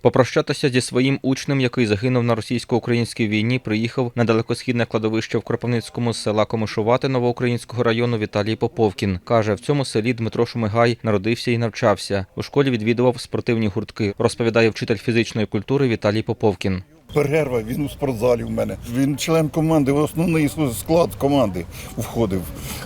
Попрощатися зі своїм учнем, який загинув на російсько-українській війні, приїхав на далекосхідне кладовище в Кропивницькому з села Комишувати Новоукраїнського району Віталій Поповкін. Каже, в цьому селі Дмитро Шумигай народився і навчався. У школі відвідував спортивні гуртки, розповідає вчитель фізичної культури Віталій Поповкін. Перерва, він у спортзалі в мене. Він член команди, основний склад команди входив.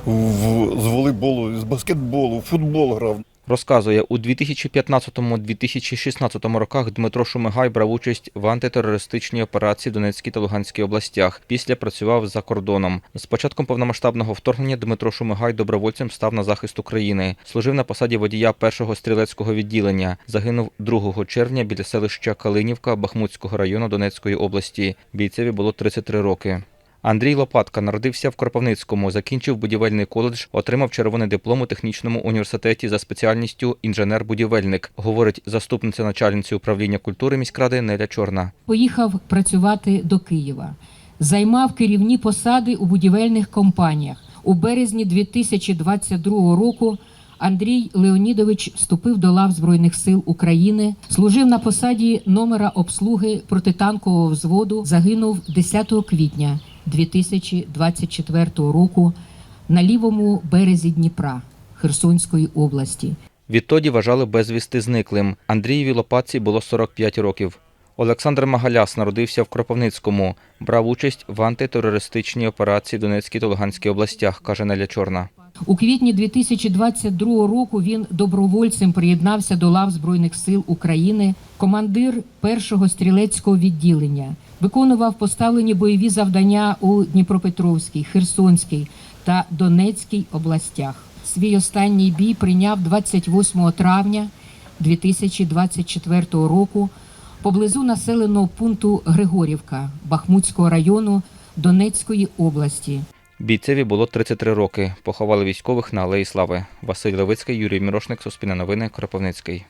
В- З волейболу, з баскетболу, футбол грав. Розказує, у 2015-2016 роках Дмитро Шумигай брав участь в антитерористичній операції в Донецькій та Луганській областях. Після працював за кордоном. З початком повномасштабного вторгнення Дмитро Шумигай добровольцем став на захист України. Служив на посаді водія першого стрілецького відділення. Загинув 2 червня біля селища Калинівка Бахмутського району Донецької області. Бійцеві було 33 роки. Андрій Лопатка народився в Кропивницькому, закінчив будівельний коледж, отримав червоний диплом у технічному університеті за спеціальністю інженер-будівельник, говорить заступниця начальниці управління культури міськради Неля Чорна. Поїхав працювати до Києва, займав керівні посади у будівельних компаніях. У березні 2022 року Андрій Леонідович вступив до лав Збройних сил України, служив на посаді номера обслуги протитанкового взводу. Загинув 10 квітня 2024 року на лівому березі Дніпра Херсонської області. Відтоді вважали безвісти зниклим. Андрієві Лопатці було 45 років. Олександр Магаляс народився в Кропивницькому, брав участь в антитерористичній операції в Донецькій та Луганській областях, каже Неля Чорна. У квітні 2022 року він добровольцем приєднався до лав Збройних сил України, командир першого стрілецького відділення, виконував поставлені бойові завдання у Дніпропетровській, Херсонській та Донецькій областях. Свій останній бій прийняв 28 травня 2024 року поблизу населеного пункту Григорівка Бахмутського району Донецької області. Бійцеві було 33 роки. Поховали військових на Алеї Слави. Василь Левицький, Юрій Мірошник, Суспільне новини, Кропивницький.